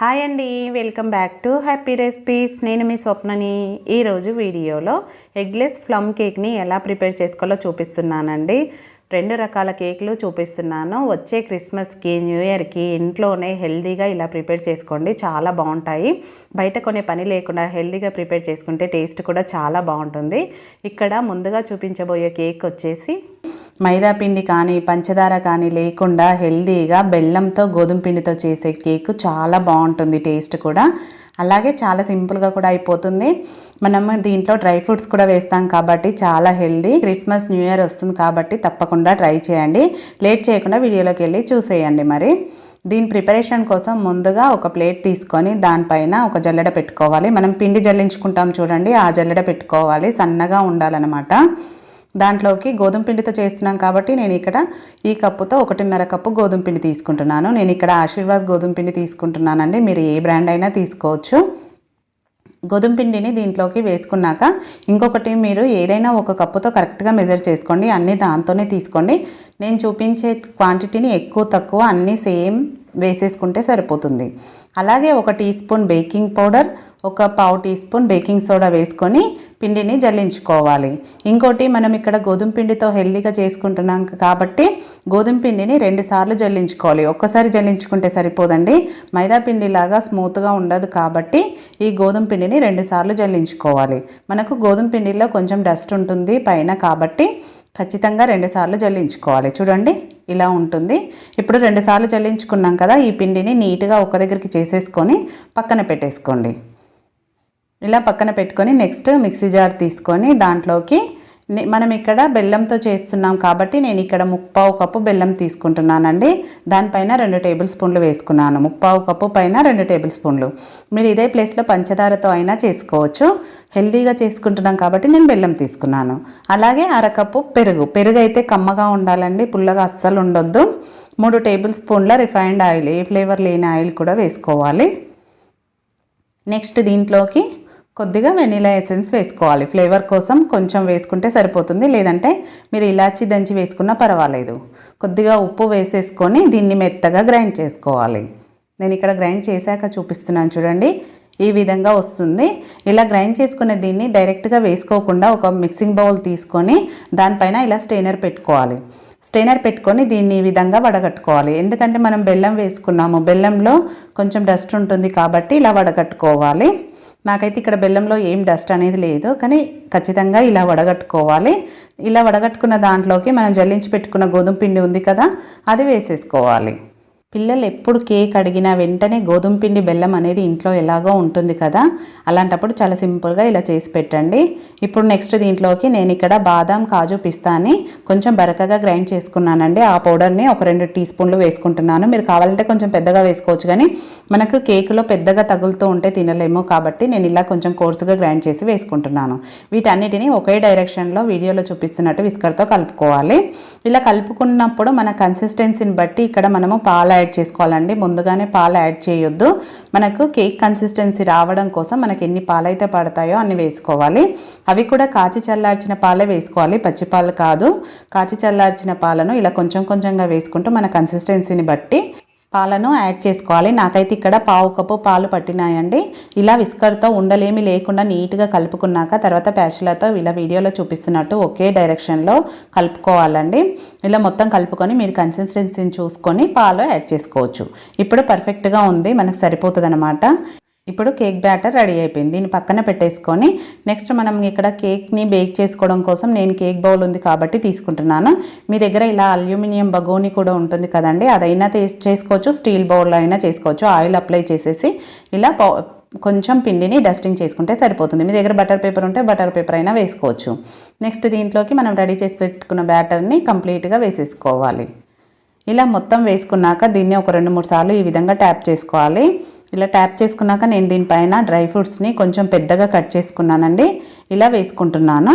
Hi అండి welcome back to Happy Recipes. నేను మీ స్వప్నని ఈరోజు వీడియోలో ఎగ్లెస్ ప్లమ్ కేక్ని ఎలా ప్రిపేర్ చేసుకోవాలో చూపిస్తున్నానండి. రెండు రకాల కేకులు చూపిస్తున్నాను. వచ్చే క్రిస్మస్కి న్యూ ఇయర్కి ఇంట్లోనే హెల్తీగా ఇలా ప్రిపేర్ చేసుకోండి చాలా బాగుంటాయి. బయట కొనే పని లేకుండా హెల్తీగా ప్రిపేర్ చేసుకుంటే టేస్ట్ కూడా చాలా బాగుంటుంది. ఇక్కడ ముందుగా చూపించబోయే కేక్ వచ్చేసి మైదా పిండి కానీ పంచదార కానీ లేకుండా హెల్దీగా బెల్లంతో గోధుమ పిండితో చేసే కేక్ చాలా బాగుంటుంది టేస్ట్ కూడా. అలాగే చాలా సింపుల్గా కూడా అయిపోతుంది. మనం దీంట్లో డ్రై ఫ్రూట్స్ కూడా వేస్తాం కాబట్టి చాలా హెల్దీ. క్రిస్మస్ న్యూ ఇయర్ వస్తుంది కాబట్టి తప్పకుండా ట్రై చేయండి. లేట్ చేయకుండా వీడియోలోకి వెళ్ళి చూసేయండి మరి. దీని ప్రిపరేషన్ కోసం ముందుగా ఒక ప్లేట్ తీసుకొని దానిపైన ఒక జల్లెడ పెట్టుకోవాలి. మనం పిండి జల్లించుకుంటాం చూడండి ఆ జల్లెడ పెట్టుకోవాలి. సన్నగా ఉండాలన్నమాట. దాంట్లోకి గోధుమ పిండితో చేస్తున్నాం కాబట్టి నేను ఇక్కడ ఈ కప్పుతో ఒకటిన్నర కప్పు గోధుమ పిండి తీసుకుంటున్నాను. నేను ఇక్కడ ఆశీర్వాద్ గోధుమ పిండి తీసుకుంటున్నానండి. మీరు ఏ బ్రాండ్ అయినా తీసుకోవచ్చు. గోధుమ పిండిని దీంట్లోకి వేసుకున్నాక ఇంకొకటి మీరు ఏదైనా ఒక కప్పుతో కరెక్ట్గా మెజర్ చేసుకోండి. అన్నీ దాంతోనే తీసుకోండి. నేను చూపించే క్వాంటిటీని ఎక్కువ తక్కువ అన్నీ సేమ్ వేసేసుకుంటే సరిపోతుంది. అలాగే ఒక టీ స్పూన్ బేకింగ్ పౌడర్ ఒక పావు టీ స్పూన్ బేకింగ్ సోడా వేసుకొని పిండిని జల్లించుకోవాలి. ఇంకోటి మనం ఇక్కడ గోధుమ పిండితో హెల్దీగా చేసుకుంటున్నాం కాబట్టి గోధుమ పిండిని రెండు సార్లు జల్లించుకోవాలి. ఒక్కసారి జల్లించుకుంటే సరిపోదండి. మైదా పిండిలాగా స్మూత్గా ఉండదు కాబట్టి ఈ గోధుమ పిండిని రెండు సార్లు జల్లించుకోవాలి. మనకు గోధుమ పిండిలో కొంచెం డస్ట్ ఉంటుంది పైన కాబట్టి ఖచ్చితంగా రెండుసార్లు జల్లించుకోవాలి. చూడండి ఇలా ఉంటుంది. ఇప్పుడు రెండుసార్లు జల్లించుకున్నాం కదా ఈ పిండిని నీట్గా ఒక దగ్గరికి చేసేసుకొని పక్కన పెట్టేసుకోండి. ఇలా పక్కన పెట్టుకొని నెక్స్ట్ మిక్సీ జార్ తీసుకొని దాంట్లోకి మనం ఇక్కడ బెల్లంతో చేస్తున్నాం కాబట్టి నేను ఇక్కడ ముప్పావు కప్పు బెల్లం తీసుకుంటున్నానండి. దానిపైన రెండు టేబుల్ స్పూన్లు వేసుకున్నాను. ముప్పావు కప్పు పైన రెండు టేబుల్ స్పూన్లు. మీరు ఇదే ప్లేస్లో పంచదారతో అయినా చేసుకోవచ్చు. హెల్దీగా చేసుకుంటున్నాం కాబట్టి నేను బెల్లం తీసుకున్నాను. అలాగే అరకప్పు పెరుగు. పెరుగు అయితే కమ్మగా ఉండాలండి పుల్లగా అస్సలు ఉండొద్దు. మూడు టేబుల్ స్పూన్ల రిఫైన్డ్ ఆయిల్ ఏ ఫ్లేవర్ లేని ఆయిల్ కూడా వేసుకోవాలి. నెక్స్ట్ దీంట్లోకి కొద్దిగా వెనీలా ఎసెన్స్ వేసుకోవాలి. ఫ్లేవర్ కోసం కొంచెం వేసుకుంటే సరిపోతుంది. లేదంటే మీరు ఇలాచి దంచి వేసుకున్నా పర్వాలేదు. కొద్దిగా ఉప్పు వేసేసుకొని దీన్ని మెత్తగా గ్రైండ్ చేసుకోవాలి. నేను ఇక్కడ గ్రైండ్ చేశాక చూపిస్తున్నాను చూడండి. ఈ విధంగా వస్తుంది. ఇలా గ్రైండ్ చేసుకునే దీన్ని డైరెక్ట్గా వేసుకోకుండా ఒక మిక్సింగ్ బౌల్ తీసుకొని దానిపైన ఇలా స్టెయినర్ పెట్టుకోవాలి. స్టెయినర్ పెట్టుకొని దీన్ని ఈ విధంగా వడగట్టుకోవాలి. ఎందుకంటే మనం బెల్లం వేసుకున్నాము. బెల్లంలో కొంచెం డస్ట్ ఉంటుంది కాబట్టి ఇలా వడగట్టుకోవాలి. నాకైతే ఇక్కడ బెల్లంలో ఏం డస్ట్ అనేది లేదు కానీ ఖచ్చితంగా ఇలా వడగట్టుకోవాలి. ఇలా వడగట్టుకున్న దాంట్లోకి మనం జల్లించి పెట్టుకున్న గోధుమ పిండి ఉంది కదా అది వేసేసుకోవాలి. పిల్లలు ఎప్పుడు కేక్ అడిగినా వెంటనే గోధుమ పిండి బెల్లం అనేది ఇంట్లో ఎలాగో ఉంటుంది కదా. అలాంటప్పుడు చాలా సింపుల్గా ఇలా చేసి పెట్టండి. ఇప్పుడు నెక్స్ట్ దీంట్లోకి నేను ఇక్కడ బాదం కాజు పిస్తాని కొంచెం బరకగా గ్రైండ్ చేసుకున్నానండి. ఆ పౌడర్ని ఒక రెండు టీ స్పూన్లు వేసుకుంటున్నాను. మీరు కావాలంటే కొంచెం పెద్దగా వేసుకోవచ్చు కానీ మనకు కేకులో పెద్దగా తగులుతూ ఉంటే తినలేము కాబట్టి నేను ఇలా కొంచెం కోర్సుగా గ్రైండ్ చేసి వేసుకుంటున్నాను. వీటన్నిటిని ఒకే డైరెక్షన్లో వీడియోలో చూపిస్తున్నట్టు విస్కర్తో కలుపుకోవాలి. ఇలా కలుపుకున్నప్పుడు మన కన్సిస్టెన్సీని బట్టి ఇక్కడ మనము పాలు యాడ్ చేసుకోవాలండి. ముందుగానే పాలు యాడ్ చేయొద్దు. మనకు కేక్ కన్సిస్టెన్సీ రావడం కోసం మనకి ఎన్ని పాలైతే పడతాయో అన్ని వేసుకోవాలి. అవి కూడా కాచి చల్లార్చిన పాలే వేసుకోవాలి. పచ్చి పాలు కాదు. కాచి చల్లార్చిన పాలను ఇలా కొంచెం కొంచెంగా వేసుకుంటూ మన కన్సిస్టెన్సీని బట్టి పాలను యాడ్ చేసుకోవాలి. నాకైతే ఇక్కడ పావు కప్పు పాలు పట్టినాయండి. ఇలా విస్కర్తో ఉండలేమి లేకుండా నీట్గా కలుపుకున్నాక తర్వాత ప్యాచులతో ఇలా వీడియోలో చూపిస్తున్నట్టు ఒకే డైరెక్షన్లో కలుపుకోవాలండి. ఇలా మొత్తం కలుపుకొని మీరు కన్సిస్టెన్సీని చూసుకొని పాలు యాడ్ చేసుకోవచ్చు. ఇప్పుడు పర్ఫెక్ట్గా ఉంది. మనకు సరిపోతుంది ఇప్పుడు కేక్ బ్యాటర్ రెడీ అయిపోయింది. దీన్ని పక్కన పెట్టేసుకొని నెక్స్ట్ మనం ఇక్కడ కేక్ని బేక్ చేసుకోవడం కోసం నేను కేక్ బౌల్ ఉంది కాబట్టి తీసుకుంటున్నాను. మీ దగ్గర ఇలా అల్యూమినియం బగోని కూడా ఉంటుంది కదండి అదైనా చేసుకోవచ్చు స్టీల్ బౌల్లో అయినా చేసుకోవచ్చు. ఆయిల్ అప్లై చేసేసి ఇలా పౌ- కొంచెం పిండిని డస్టింగ్ చేసుకుంటే సరిపోతుంది. మీ దగ్గర బటర్ పేపర్ ఉంటే బటర్ పేపర్ అయినా వేసుకోవచ్చు. నెక్స్ట్ దీంట్లోకి మనం రెడీ చేసి పెట్టుకున్న బ్యాటర్ని కంప్లీట్గా వేసేసుకోవాలి. ఇలా మొత్తం వేసుకున్నాక దీన్ని ఒక రెండు మూడు సార్లు ఈ విధంగా ట్యాప్ చేసుకోవాలి. ఇలా ట్యాప్ చేసుకున్నాక నేను దీనిపైన డ్రై ఫ్రూట్స్ని కొంచెం పెద్దగా కట్ చేసుకున్నానండి. ఇలా వేసుకుంటున్నాను.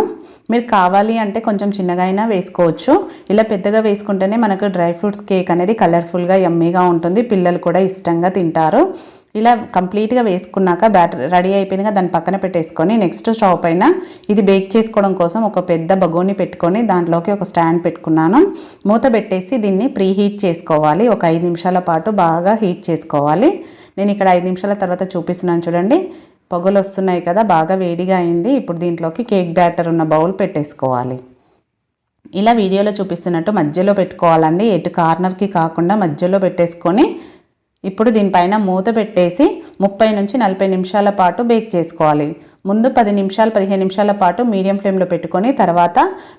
మీరు కావాలి అంటే కొంచెం చిన్నగా అయినా వేసుకోవచ్చు. ఇలా పెద్దగా వేసుకుంటేనే మనకు డ్రై ఫ్రూట్స్ కేక్ అనేది కలర్ఫుల్గా యమ్మీగా ఉంటుంది. పిల్లలు కూడా ఇష్టంగా తింటారు. ఇలా కంప్లీట్గా వేసుకున్నాక బ్యాటర్ రెడీ అయిపోయింది కదా దాన్ని పక్కన పెట్టేసుకొని నెక్స్ట్ స్టవ్ పైన ఇది బేక్ చేసుకోవడం కోసం ఒక పెద్ద బగోని పెట్టుకొని దాంట్లోకి ఒక స్టాండ్ పెట్టుకున్నాను. మూత పెట్టేసి దీన్ని ప్రీ హీట్ చేసుకోవాలి. ఒక ఐదు నిమిషాల పాటు బాగా హీట్ చేసుకోవాలి. నేను ఇక్కడ ఐదు నిమిషాల తర్వాత చూపిస్తున్నాను చూడండి. పొగలు వస్తున్నాయి కదా బాగా వేడిగా అయింది. ఇప్పుడు దీంట్లోకి కేక్ బ్యాటర్ ఉన్న బౌల్ పెట్టేసుకోవాలి. ఇలా వీడియోలో చూపిస్తున్నట్టు మధ్యలో పెట్టుకోవాలండి. ఎటు కార్నర్కి కాకుండా మధ్యలో పెట్టేసుకొని ఇప్పుడు దీనిపైన మూత పెట్టేసి ముప్పై నుంచి నలభై నిమిషాల పాటు బేక్ చేసుకోవాలి. ముందు పది నిమిషాలు పదిహేను నిమిషాల పాటు మీడియం ఫ్లేమ్లో పెట్టుకొని తర్వాత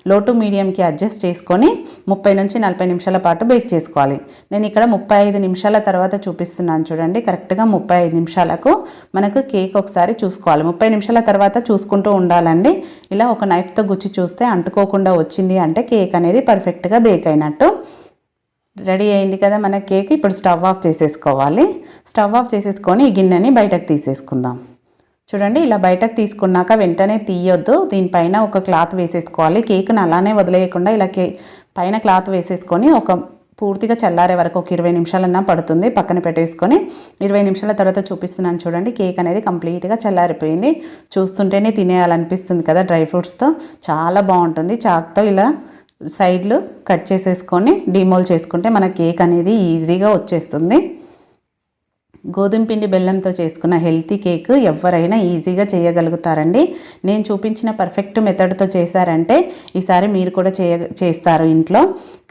లో టు మీడియంకి అడ్జస్ట్ చేసుకొని ముప్పై నుంచి నలభై నిమిషాల పాటు బేక్ చేసుకోవాలి. నేను ఇక్కడ ముప్పై ఐదు నిమిషాల తర్వాత చూపిస్తున్నాను చూడండి. కరెక్ట్గా ముప్పై ఐదు నిమిషాలకు మనకు కేక్ ఒకసారి చూసుకోవాలి. ముప్పై నిమిషాల తర్వాత చూసుకుంటూ ఉండాలండి. ఇలా ఒక నైఫ్తో గుచ్చి చూస్తే అంటుకోకుండా వచ్చింది అంటే కేక్ అనేది పర్ఫెక్ట్గా బేక్ అయినట్టు. రెడీ అయింది కదా మన కేక్. ఇప్పుడు స్టవ్ ఆఫ్ చేసేసుకోవాలి. స్టవ్ ఆఫ్ చేసేసుకొని ఈ గిన్నెని బయటకు తీసేసుకుందాం. చూడండి ఇలా బయటకు తీసుకున్నాక వెంటనే తీయొద్దు. దీనిపైన ఒక క్లాత్ వేసేసుకోవాలి. కేక్ని అలానే వదిలేయకుండా ఇలా కే పైన క్లాత్ వేసేసుకొని ఒక పూర్తిగా చల్లారే వరకు ఒక ఇరవై నిమిషాలన్నా పడుతుంది. పక్కన పెట్టేసుకొని ఇరవై నిమిషాల తర్వాత చూపిస్తున్నాను చూడండి కేక్ అనేది కంప్లీట్గా చల్లారిపోయింది. చూస్తుంటేనే తినేయాలనిపిస్తుంది కదా డ్రై ఫ్రూట్స్తో. చాలా బాగుంటుంది. చాక్తో ఇలా సైడ్లు కట్ చేసేసుకొని డిమోల్ చేసుకుంటే మన కేక్ అనేది ఈజీగా వచ్చేస్తుంది. గోధుమ పిండి బెల్లంతో చేసుకున్న హెల్తీ కేక్ ఎవరైనా ఈజీగా చేయగలుగుతారండి. నేను చూపించిన పర్ఫెక్ట్ మెథడ్తో చేశారంటే ఈసారి మీరు కూడా చేయ చేస్తారు ఇంట్లో.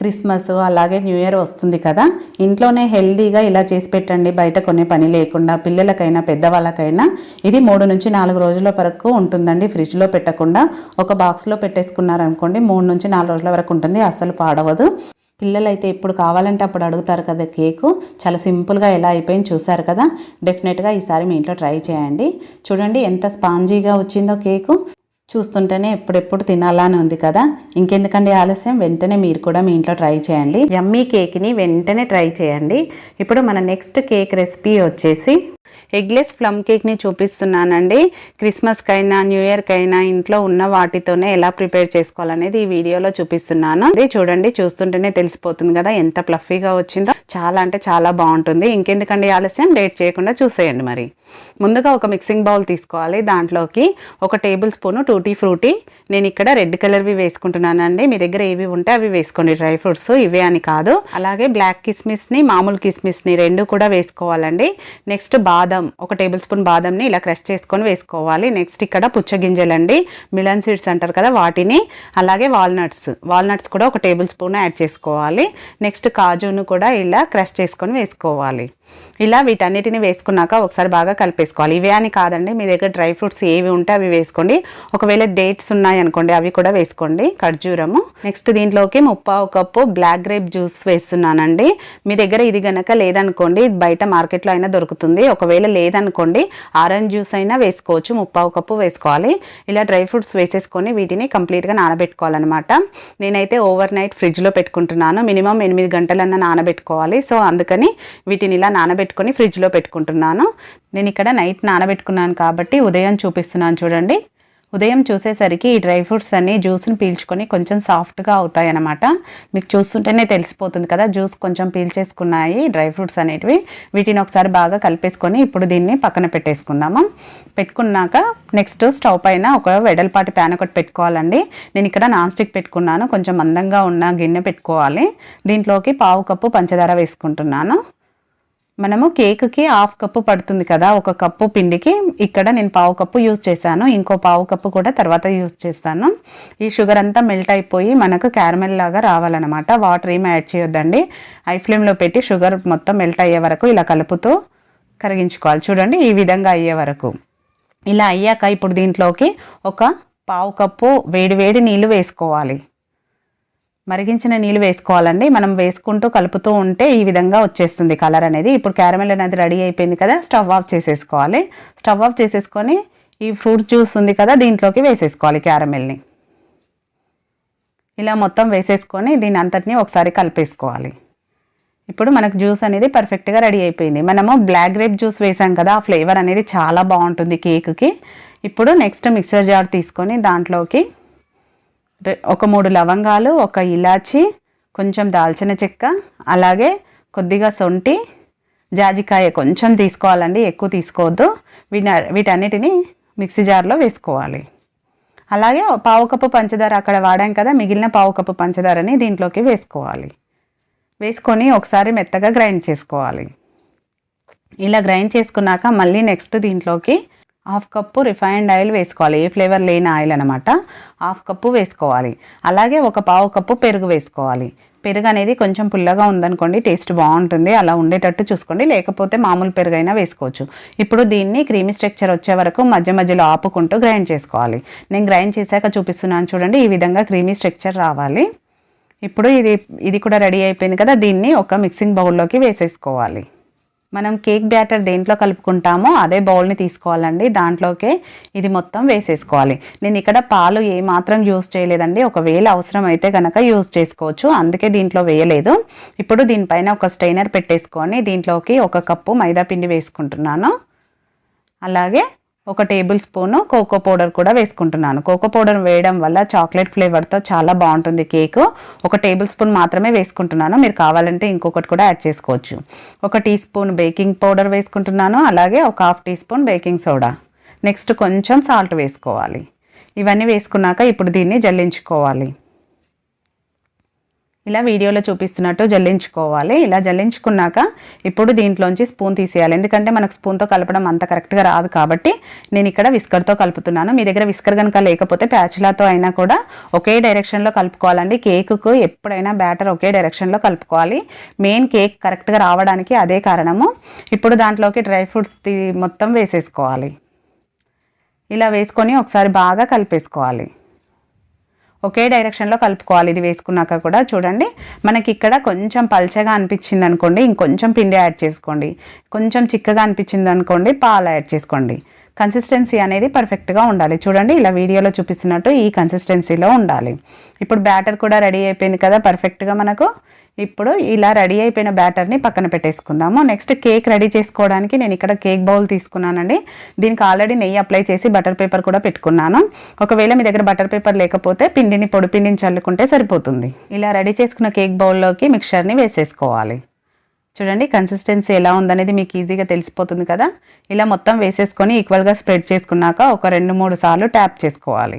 క్రిస్మస్ అలాగే న్యూ ఇయర్ వస్తుంది కదా ఇంట్లోనే హెల్తీగా ఇలా చేసి పెట్టండి. బయట కొనే పని లేకుండా పిల్లలకైనా పెద్దవాళ్ళకైనా ఇది మూడు నుంచి నాలుగు రోజుల వరకు ఉంటుందండి. ఫ్రిడ్జ్లో పెట్టకుండా ఒక బాక్స్లో పెట్టేసుకున్నారనుకోండి మూడు నుంచి నాలుగు రోజుల వరకు ఉంటుంది. అస్సలు పాడవదు. పిల్లలు అయితే ఎప్పుడు కావాలంటే అప్పుడు అడుగుతారు కదా కేకు. చాలా సింపుల్గా ఎలా అయిపోయింది చూసారు కదా. డెఫినెట్గా ఈసారి మీ ఇంట్లో ట్రై చేయండి. చూడండి ఎంత స్పాంజీగా వచ్చిందో కేకు. చూస్తుంటేనే ఎప్పుడెప్పుడు తినాలని ఉంది కదా. ఇంకెందుకండి ఆలస్యం? వెంటనే మీరు కూడా మీ ఇంట్లో ట్రై చేయండి. యమ్మీ కేక్ని వెంటనే ట్రై చేయండి. ఇప్పుడు మన నెక్స్ట్ కేక్ రెసిపీ వచ్చేసి ఎగ్లెస్ ప్లమ్ కేక్ని చూపిస్తున్నానండి. క్రిస్మస్కైనా న్యూ ఇయర్కైనా ఇంట్లో ఉన్న వాటితోనే ఎలా ప్రిపేర్ చేసుకోవాలనేది ఈ వీడియోలో చూపిస్తున్నాను. అది చూడండి చూస్తుంటేనే తెలిసిపోతుంది కదా ఎంత ప్లఫీగా వచ్చిందో. చాలా అంటే చాలా బాగుంటుంది. ఇంకెందుకండి ఆలస్యం? లేట్ చేయకుండా చూసేయండి మరి. ముందుగా ఒక మిక్సింగ్ బౌల్ తీసుకోవాలి. దాంట్లోకి ఒక టేబుల్ స్పూన్ టూటీ ఫ్రూటీ. నేను ఇక్కడ రెడ్ కలర్వి వేసుకుంటున్నానండి. మీ దగ్గర ఏవి ఉంటే అవి వేసుకోండి. డ్రై ఫ్రూట్స్ ఇవే అని కాదు. అలాగే బ్లాక్ కిస్మిస్ని మామూలు కిస్మిస్ని రెండు కూడా వేసుకోవాలండి. నెక్స్ట్ బాదం ఒక టేబుల్ స్పూన్ బాదంని ఇలా క్రష్ చేసుకొని వేసుకోవాలి. నెక్స్ట్ ఇక్కడ పుచ్చగింజలండి. మిలన్ సీడ్స్ అంటారు కదా వాటిని. అలాగే వాల్నట్స్. వాల్నట్స్ కూడా ఒక టేబుల్ స్పూన్ యాడ్ చేసుకోవాలి. నెక్స్ట్ కాజును కూడా ఇలా క్రష్ చేసుకొని వేసుకోవాలి. ఇలా వీటన్నిటిని వేసుకున్నాక ఒకసారి బాగా కలిపేసుకోవాలి. ఇవే అని కాదండి. మీ దగ్గర డ్రై ఫ్రూట్స్ ఏవి ఉంటే అవి వేసుకోండి. ఒకవేళ డేట్స్ ఉన్నాయి అనుకోండి అవి కూడా వేసుకోండి. ఖర్జూరము. నెక్స్ట్ దీంట్లోకి ముప్పావు కప్పు బ్లాక్ గ్రేప్ జ్యూస్ వేస్తున్నానండి. మీ దగ్గర ఇది గనక లేదనుకోండి బయట మార్కెట్లో అయినా దొరుకుతుంది. ఒకవేళ లేదనుకోండి ఆరెంజ్ జ్యూస్ అయినా వేసుకోవచ్చు ముప్పావు కప్పు వేసుకోవాలి. ఇలా డ్రై ఫ్రూట్స్ వేసేసుకొని వీటిని కంప్లీట్గా నానబెట్టుకోవాలన్నమాట. నేనైతే ఓవర్ నైట్ ఫ్రిడ్జ్లో పెట్టుకుంటున్నాను. మినిమం ఎనిమిది గంటలన్నా నానబెట్టుకోవాలి. సో అందుకని వీటిని ఇలా నానబెట్టుకొని ఫ్రిడ్జ్లో పెట్టుకుంటున్నాను. నేను ఇక్కడ నైట్ నానబెట్టుకున్నాను కాబట్టి ఉదయం చూపిస్తున్నాను చూడండి. ఉదయం చూసేసరికి ఈ డ్రై ఫ్రూట్స్ అన్ని జ్యూస్ని పీల్చుకొని కొంచెం సాఫ్ట్గా అవుతాయి అన్నమాట మీకు చూస్తుంటేనే తెలిసిపోతుంది కదా జ్యూస్ కొంచెం పీల్చేసుకున్నాయి డ్రై ఫ్రూట్స్ అనేటివి. వీటిని ఒకసారి బాగా కలిపేసుకొని ఇప్పుడు దీన్ని పక్కన పెట్టేసుకుందాము. పెట్టుకున్నాక నెక్స్ట్ స్టవ్ పైన ఒక వెడల్పాటి ప్యాన్ ఒకటి పెట్టుకోవాలండి. నేను ఇక్కడ నాన్ స్టిక్ పెట్టుకున్నాను కొంచెం మందంగా ఉన్న గిన్నె పెట్టుకోవాలి. దీంట్లోకి పావు కప్పు పంచదార వేసుకుంటున్నాను. మనము కేక్కి హాఫ్ కప్పు పడుతుంది కదా ఒక కప్పు పిండికి. ఇక్కడ నేను పావు కప్పు యూజ్ చేశాను. ఇంకో పావు కప్పు కూడా తర్వాత యూజ్ చేస్తాను. ఈ షుగర్ అంతా మెల్ట్ అయిపోయి మనకు క్యారమెల్ లాగా రావాలన్నమాట. వాటర్ ఏమి యాడ్ చేయొద్దండి. హై ఫ్లేమ్లో పెట్టి షుగర్ మొత్తం మెల్ట్ అయ్యే వరకు ఇలా కలుపుతూ కరిగించుకోవాలి. చూడండి ఈ విధంగా అయ్యే వరకు. ఇలా అయ్యాక ఇప్పుడు దీంట్లోకి ఒక పావు కప్పు వేడి వేడి నీళ్ళు వేసుకోవాలి. మరిగించిన నీళ్ళు వేసుకోవాలండి. మనం వేసుకుంటూ కలుపుతూ ఉంటే ఈ విధంగా వచ్చేస్తుంది కలర్ అనేది. ఇప్పుడు క్యారమెల్ అనేది రెడీ అయిపోయింది కదా స్టవ్ ఆఫ్ చేసేసుకోవాలి. స్టవ్ ఆఫ్ చేసేసుకొని ఈ ఫ్రూట్ జ్యూస్ ఉంది కదా దీంట్లోకి వేసేసుకోవాలి క్యారమెల్ని. ఇలా మొత్తం వేసేసుకొని దీని అంతటిని ఒకసారి కలిపేసుకోవాలి. ఇప్పుడు మనకు జ్యూస్ అనేది పర్ఫెక్ట్గా రెడీ అయిపోయింది. మనము బ్లాక్ గ్రేప్ జ్యూస్ వేసాం కదా ఆ ఫ్లేవర్ అనేది చాలా బాగుంటుంది కేక్కి. ఇప్పుడు నెక్స్ట్ మిక్సర్ జార్ తీసుకొని దాంట్లోకి ఒక మూడు లవంగాలు ఒక ఇలాచి కొంచెం దాల్చిన చెక్క అలాగే కొద్దిగా సొంటి జాజికాయ కొంచెం తీసుకోవాలండి ఎక్కువ తీసుకోవద్దు. వీటి వీటన్నిటిని మిక్సీ జార్లో వేసుకోవాలి. అలాగే పావు కప్పు పంచదార అక్కడ వాడాం కదా మిగిలిన పావు కప్పు పంచదారని దీంట్లోకి వేసుకోవాలి. వేసుకొని ఒకసారి మెత్తగా గ్రైండ్ చేసుకోవాలి. ఇలా గ్రైండ్ చేసుకున్నాక మళ్ళీ నెక్స్ట్ దీంట్లోకి హాఫ్ కప్పు రిఫైన్డ్ ఆయిల్ వేసుకోవాలి. ఏ ఫ్లేవర్ లేని ఆయిల్ అనమాట హాఫ్ కప్పు వేసుకోవాలి. అలాగే ఒక పావు కప్పు పెరుగు వేసుకోవాలి. పెరుగు అనేది కొంచెం పుల్లగా ఉందనుకోండి టేస్ట్ బాగుంటుంది. అలా ఉండేటట్టు చూసుకోండి. లేకపోతే మామూలు పెరుగు అయినా వేసుకోవచ్చు. ఇప్పుడు దీన్ని క్రీమీ స్ట్రక్చర్ వచ్చే వరకు మధ్య మధ్యలో ఆపుకుంటూ గ్రైండ్ చేసుకోవాలి. నేను గ్రైండ్ చేశాక చూపిస్తున్నాను చూడండి. ఈ విధంగా క్రీమీ స్ట్రక్చర్ రావాలి. ఇప్పుడు ఇది ఇది కూడా రెడీ అయిపోయింది కదా. దీన్ని ఒక మిక్సింగ్ బౌల్లోకి వేసేసుకోవాలి. మనం కేక్ బ్యాటర్ దేంట్లో కలుపుకుంటామో అదే బౌల్ని తీసుకోవాలండి. దాంట్లోకే ఇది మొత్తం వేసేసుకోవాలి. నేను ఇక్కడ పాలు ఏ మాత్రం యూజ్ చేయలేదండి. ఒకవేళ అవసరం అయితే కనుక యూజ్ చేసుకోవచ్చు. అందుకే దీంట్లో వేయలేదు. ఇప్పుడు దీనిపైన ఒక స్టైనర్ పెట్టేసుకొని దీంట్లోకి ఒక కప్పు మైదా పిండి వేసుకుంటున్నాను. అలాగే ఒక టేబుల్ స్పూను కోకో పౌడర్ కూడా వేసుకుంటున్నాను. కోకో పౌడర్ వేయడం వల్ల చాక్లెట్ ఫ్లేవర్తో చాలా బాగుంటుంది కేక్. ఒక టేబుల్ స్పూన్ మాత్రమే వేసుకుంటున్నాను. మీరు కావాలంటే ఇంకొకటి కూడా యాడ్ చేసుకోవచ్చు. ఒక టీ స్పూన్ బేకింగ్ పౌడర్ వేసుకుంటున్నాను. అలాగే ఒక half teaspoon baking soda. Next కొంచెం సాల్ట్ వేసుకోవాలి. ఇవన్నీ వేసుకున్నాక ఇప్పుడు దీన్ని జల్లించుకోవాలి. ఇలా వీడియోలో చూపిస్తున్నట్టు జల్లించుకోవాలి. ఇలా జల్లించుకున్నాక ఇప్పుడు దీంట్లోంచి స్పూన్ తీసేయాలి. ఎందుకంటే మనకు స్పూన్తో కలపడం అంత కరెక్ట్గా రాదు కాబట్టి నేను ఇక్కడ విస్కర్తో కలుపుతున్నాను. మీ దగ్గర విస్కర్ కనుక లేకపోతే ప్యాచులాతో అయినా కూడా ఒకే డైరెక్షన్లో కలుపుకోవాలండి. కేకుకు ఎప్పుడైనా బ్యాటర్ ఒకే డైరెక్షన్లో కలుపుకోవాలి. మెయిన్ కేక్ కరెక్ట్గా రావడానికి అదే కారణము. ఇప్పుడు దాంట్లోకి డ్రై ఫ్రూట్స్ మొత్తం వేసేసుకోవాలి. ఇలా వేసుకొని ఒకసారి బాగా కలిపేసుకోవాలి. ఒకే డైరెక్షన్లో కలుపుకోవాలి. ఇది వేసుకున్నాక కూడా చూడండి మనకి ఇక్కడ కొంచెం పల్చగా అనిపించింది అనుకోండి ఇంకొంచెం పిండి యాడ్ చేసుకోండి. కొంచెం చిక్కగా అనిపించింది అనుకోండి పాలు యాడ్ చేసుకోండి. కన్సిస్టెన్సీ అనేది పర్ఫెక్ట్గా ఉండాలి. చూడండి ఇలా వీడియోలో చూపిస్తున్నట్టు ఈ కన్సిస్టెన్సీలో ఉండాలి. ఇప్పుడు బ్యాటర్ కూడా రెడీ అయిపోయింది కదా పర్ఫెక్ట్గా మనకు. ఇప్పుడు ఇలా రెడీ అయిపోయిన బ్యాటర్ని పక్కన పెట్టేసుకుందాము. నెక్స్ట్ కేక్ రెడీ చేసుకోవడానికి నేను ఇక్కడ కేక్ బౌల్ తీసుకున్నానండి. దీనికి ఆల్రెడీ నెయ్యి అప్లై చేసి బటర్ పేపర్ కూడా పెట్టుకున్నాను. ఒకవేళ మీ దగ్గర బటర్ పేపర్ లేకపోతే పిండిని పొడి పిండిని చల్లుకుంటే సరిపోతుంది. ఇలా రెడీ చేసుకున్న కేక్ బౌల్లోకి మిక్చర్ని వేసేసుకోవాలి. చూడండి కన్సిస్టెన్సీ ఎలా ఉందనేది మీకు ఈజీగా తెలిసిపోతుంది కదా. ఇలా మొత్తం వేసేసుకొని ఈక్వల్గా స్ప్రెడ్ చేసుకున్నాక ఒక రెండు మూడు సార్లు ట్యాప్ చేసుకోవాలి.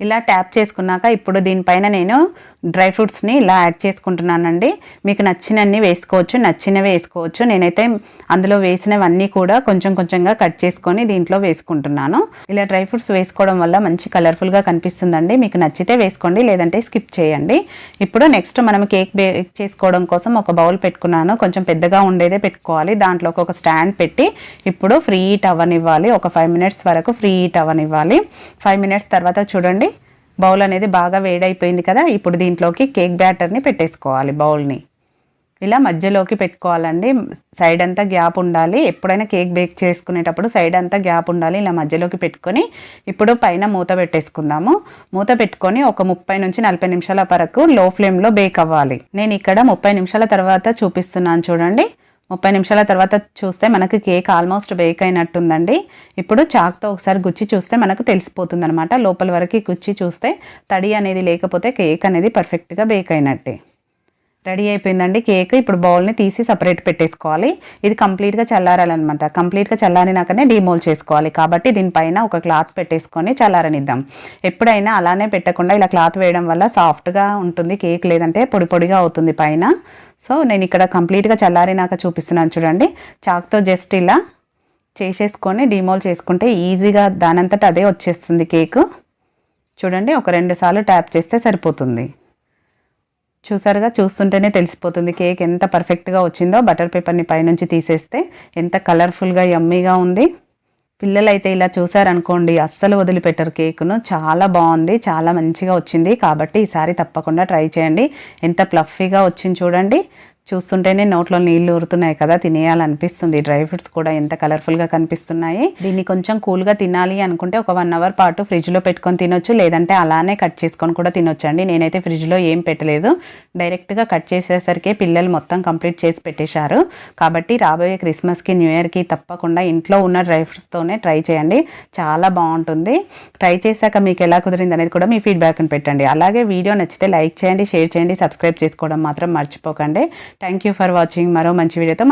ఇలా ట్యాప్ చేసుకున్నాక ఇప్పుడు దీనిపైన నేను డ్రై ఫ్రూట్స్ని ఇలా యాడ్ చేసుకుంటున్నానండి. మీకు నచ్చినన్ని వేసుకోవచ్చు నచ్చినవి వేసుకోవచ్చు. నేనైతే అందులో వేసినవన్నీ కూడా కొంచెం కొంచెంగా కట్ చేసుకొని దీంట్లో వేసుకుంటున్నాను. ఇలా డ్రై ఫ్రూట్స్ వేసుకోవడం వల్ల మంచి కలర్ఫుల్గా కనిపిస్తుందండి. మీకు నచ్చితే వేసుకోండి లేదంటే స్కిప్ చేయండి. ఇప్పుడు నెక్స్ట్ మనం కేక్ బేక్ చేసుకోవడం కోసం ఒక బౌల్ పెట్టుకున్నాను. కొంచెం పెద్దగా ఉండేదే పెట్టుకోవాలి. దాంట్లోకి ఒక స్టాండ్ పెట్టి ఇప్పుడు ఫ్రీ హీట్ అవ్వనివ్వాలి. ఒక ఫైవ్ మినిట్స్ వరకు ఫ్రీ హీట్ అవ్వనివ్వాలి. ఫైవ్ మినిట్స్ తర్వాత చూడండి. బౌల్ అనేది బాగా వేడైపోయింది కదా ఇప్పుడు దీంట్లోకి కేక్ బ్యాటర్ని పెట్టేసుకోవాలి బౌల్ని. ఇలా మధ్యలోకి పెట్టుకోవాలండి. సైడ్ అంతా గ్యాప్ ఉండాలి. ఎప్పుడైనా కేక్ బేక్ చేసుకునేటప్పుడు సైడ్ అంతా గ్యాప్ ఉండాలి. ఇలా మధ్యలోకి పెట్టుకొని ఇప్పుడు పైన మూత పెట్టేసుకుందాము. మూత పెట్టుకొని ఒక ముప్పై నుంచి నలభై నిమిషాల వరకు లో ఫ్లేమ్లో బేక్ అవ్వాలి. నేను ఇక్కడ ముప్పై నిమిషాల తర్వాత చూపిస్తున్నాను చూడండి. ముప్పై నిమిషాల తర్వాత చూస్తే మనకు కేక్ ఆల్మోస్ట్ బేక్ అయినట్టుందండి. ఇప్పుడు చాక్తో ఒకసారి గుచ్చి చూస్తే మనకు తెలిసిపోతుంది అనమాట లోపల వరకు గుచ్చి చూస్తే తడి అనేది లేకపోతే కేక్ అనేది పర్ఫెక్ట్గా బేక్ అయినట్టే. రెడీ అయిపోయిందండి కేక్. ఇప్పుడు బౌల్ని తీసి సపరేట్ పెట్టేసుకోవాలి. ఇది కంప్లీట్గా చల్లారాలన్నమాట. కంప్లీట్గా చల్లారినాకనే డీమోల్ చేసుకోవాలి. కాబట్టి దీనిపైన ఒక క్లాత్ పెట్టేసుకొని చల్లారనిద్దాం. ఎప్పుడైనా అలానే పెట్టకుండా ఇలా క్లాత్ వేయడం వల్ల సాఫ్ట్గా ఉంటుంది. కేక్ లేదంటే పొడి పొడిగా అవుతుంది పైన. సో నేను ఇక్కడ కంప్లీట్గా చల్లారినాక చూపిస్తున్నాను చూడండి. చాక్తో జస్ట్ ఇలా చేసేసుకొని డీమోల్ చేసుకుంటే ఈజీగా దానంతట అదే వచ్చేస్తుంది కేకు. చూడండి ఒక రెండు సార్లు ట్యాప్ చేస్తే సరిపోతుంది. చూసారుగా చూస్తుంటేనే తెలిసిపోతుంది కేక్ ఎంత పర్ఫెక్ట్గా వచ్చిందో. బటర్ పేపర్ని పైనుంచి తీసేస్తే ఎంత కలర్ఫుల్గా యమ్మీగా ఉంది. పిల్లలైతే ఇలా చూసారనుకోండి అస్సలు వదిలిపెట్టరు కేకును. చాలా బాగుంది చాలా మంచిగా వచ్చింది. కాబట్టి ఈసారి తప్పకుండా ట్రై చేయండి. ఎంత ప్లఫీగా వచ్చింది చూడండి. చూస్తుంటేనే నోట్లో నీళ్ళు ఊరుతున్నాయి కదా తినేయాలనిపిస్తుంది. డ్రై ఫ్రూట్స్ కూడా ఎంత కలర్ఫుల్గా కనిపిస్తున్నాయి. దీన్ని కొంచెం కూల్గా తినాలి అనుకుంటే ఒక వన్ అవర్ పాటు ఫ్రిడ్జ్లో పెట్టుకొని తినొచ్చు లేదంటే అలానే కట్ చేసుకొని కూడా తినొచ్చు అండి. నేనైతే ఫ్రిడ్జ్లో ఏం పెట్టలేదు. డైరెక్ట్గా కట్ చేసేసరికి పిల్లలు మొత్తం కంప్లీట్ చేసి పెట్టేశారు. కాబట్టి రాబోయే క్రిస్మస్కి న్యూ ఇయర్కి తప్పకుండా ఇంట్లో ఉన్న డ్రై ఫ్రూట్స్తోనే ట్రై చేయండి. చాలా బాగుంటుంది. ట్రై చేశాక మీకు ఎలా కుదిరింది అనేది కూడా మీ ఫీడ్బ్యాక్ని పెట్టండి. అలాగే వీడియో నచ్చితే లైక్ చేయండి షేర్ చేయండి సబ్స్క్రైబ్ చేసుకోవడం మాత్రం మర్చిపోకండి. థ్యాంక్ యూ ఫర్ వాచింగ్ మరో మంచి వీడియోతో మళ్ళీ